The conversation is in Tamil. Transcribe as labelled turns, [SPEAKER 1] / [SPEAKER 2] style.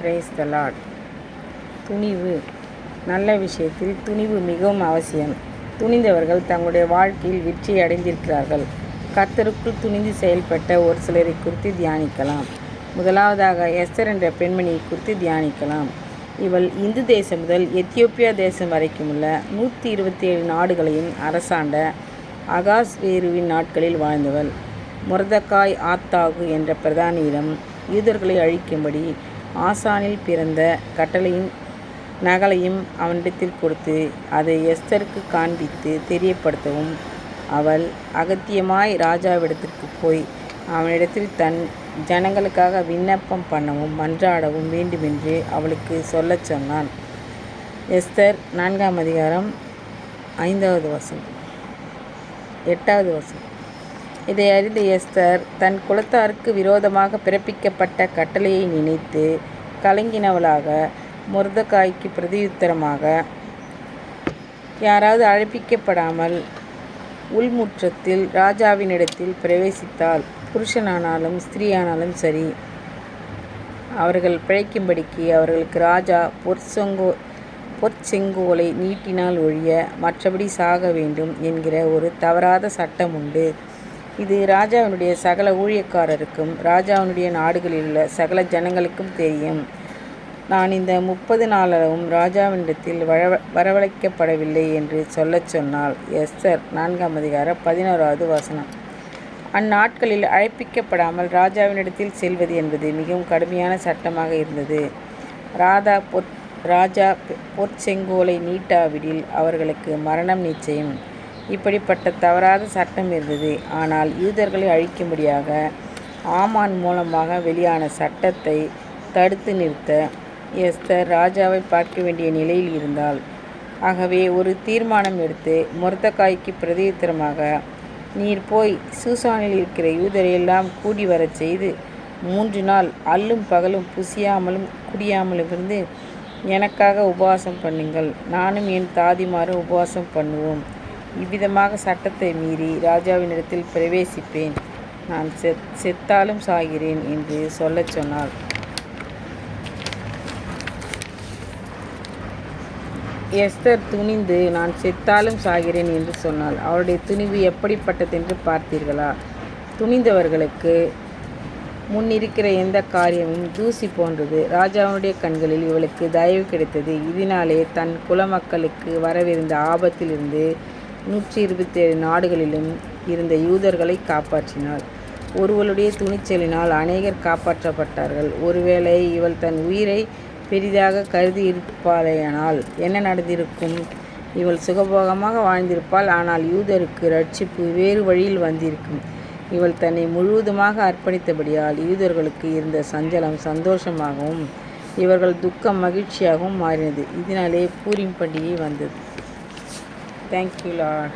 [SPEAKER 1] பிரேஸ் த லார்ட் துணிவு. நல்ல விஷயத்தில் துணிவு மிகவும் அவசியம். துணிந்தவர்கள் தங்களுடைய வாழ்க்கையில் வெற்றி அடைந்திருக்கிறார்கள். கத்தருக்குள் துணிந்து செயல்பட்ட ஒரு சிலரை குறித்து தியானிக்கலாம். முதலாவதாக எஸ்தர் என்ற பெண்மணியை குறித்து தியானிக்கலாம். இவள் இந்து தேசம் முதல் எத்தியோப்பியா தேசம் வரைக்கும் உள்ள நூற்றி இருபத்தி ஏழு நாடுகளையும் அரசாண்ட அகாஸ் வேருவின் நாட்களில் வாழ்ந்தவள். முரதக்காய் ஆத்தாகு என்ற பிரதானியிடம் யூதர்களை அழிக்கும்படி ஆசானில் பிறந்த கட்டளையின் நகலையும் அவனிடத்தில் கொடுத்து அதை எஸ்தருக்கு காண்பித்து தெரியப்படுத்தவும். அவள் அகத்தியமாய் ராஜாவிடத்திற்கு போய் அவனிடத்தில் தன் ஜனங்களுக்காக விண்ணப்பம் பண்ணவும் மன்றாடவும் வேண்டுமென்று அவளுக்கு சொல்லச் சொன்னான். எஸ்தர் நான்காம் அதிகாரம் ஐந்தாவது வசனம். எட்டாவது வசனம். இதை அறிந்த எஸ்தர் தன் குலத்தாருக்கு விரோதமாக பிறப்பிக்கப்பட்ட கட்டளையை நினைத்து கலங்கினவளாக முருதக்காய்க்கு பிரதியுத்தரமாக யாராவது அழைப்பிக்கப்படாமல் உள்முற்றத்தில் ராஜாவினிடத்தில் பிரவேசித்தால் புருஷனானாலும் ஸ்திரீயானாலும் சரி அவர்கள் பிழைக்கும்படிக்கு அவர்களுக்கு ராஜா பொற்சொங்கோ பொற்செங்கோலை நீட்டினால் ஒழிய மற்றபடி சாக வேண்டும் என்கிற ஒரு தவறாத சட்டம் உண்டு. இது ராஜாவினுடைய சகல ஊழியக்காரருக்கும் ராஜாவினுடைய நாடுகளில் உள்ள சகல ஜனங்களுக்கும் தெரியும். நான் இந்த முப்பது நாளளவும் ராஜாவினிடத்தில் வரவ வரவழைக்கப்படவில்லை என்று சொல்லச் சொன்னால் எஸ்தர் நான்காம் அதிகார பதினோராவது வசனம். அந்நாட்களில் அழைப்பிக்கப்படாமல் ராஜாவினிடத்தில் செல்வது என்பது மிகவும் கடுமையான சட்டமாக இருந்தது. ராதா பொற் ராஜா பொற்செங்கோலை நீட்டாவிடில் அவர்களுக்கு மரணம் நிச்சயம். இப்படிப்பட்ட தவறாத சட்டம் இருந்தது. ஆனால் யூதர்களை அழிக்கும்படியாக ஆமான் மூலமாக வெளியான சட்டத்தை தடுத்து நிறுத்த எஸ்தர் ராஜாவை பார்க்க வேண்டிய நிலையில் இருந்தாள். ஆகவே ஒரு தீர்மானம் எடுத்து முரத்தக்காய்க்கு பிரதியுத்தரமாக நீர் போய் சூசானில் இருக்கிற யூதரையெல்லாம் கூடி வரச் செய்து மூன்று நாள் அல்லும் பகலும் புசியாமலும் குடியாமலும் இருந்து எனக்காக உபவாசம் பண்ணுங்கள். நானும் என் தாதிமாரும் உபவாசம் பண்ணுவோம். இவ்விதமாக சட்டத்தை மீறி ராஜாவினிடத்தில் பிரவேசிப்பேன். நான் செத் செத்தாலும் சாகிறேன் என்று சொல்லச் சொன்னாள். எஸ்தர் துணிந்து நான் செத்தாலும் சாகிறேன் என்று சொன்னாள். அவளுடைய துணிவு எப்படிப்பட்டதென்று பார்த்தீர்களா? துணிந்தவர்களுக்கு முன்னிருக்கிற எந்த காரியமும் தூசி போன்றது. ராஜாவுடைய கண்களில் இவளுக்கு தயவு கிடைத்தது. இதனாலே தன் குலமக்களுக்கு வரவிருந்த ஆபத்திலிருந்து நூற்றி இருபத்தேழு நாடுகளிலும் இருந்த யூதர்களை காப்பாற்றினாள். ஒருவளுடைய துணிச்சலினால் அநேகர் காப்பாற்றப்பட்டார்கள். ஒருவேளை இவள் தன் உயிரை பெரிதாக கருதி இருப்பாளேயானால் என்ன நடந்திருக்கும்? இவள் சுகபோகமாக வாழ்ந்திருப்பாள் ஆனால் யூதருக்கு ரட்சிப்பு வேறு வழியில் வந்திருக்கும். இவள் தன்னை முழுவதுமாக அர்ப்பணித்தபடியால் யூதர்களுக்கு இருந்த சஞ்சலம் சந்தோஷமாகவும் இவர்கள் துக்கம் மகிழ்ச்சியாகவும் மாறினது. இதனாலே பூரிம் பண்டிகை வந்தது. Thank you Lord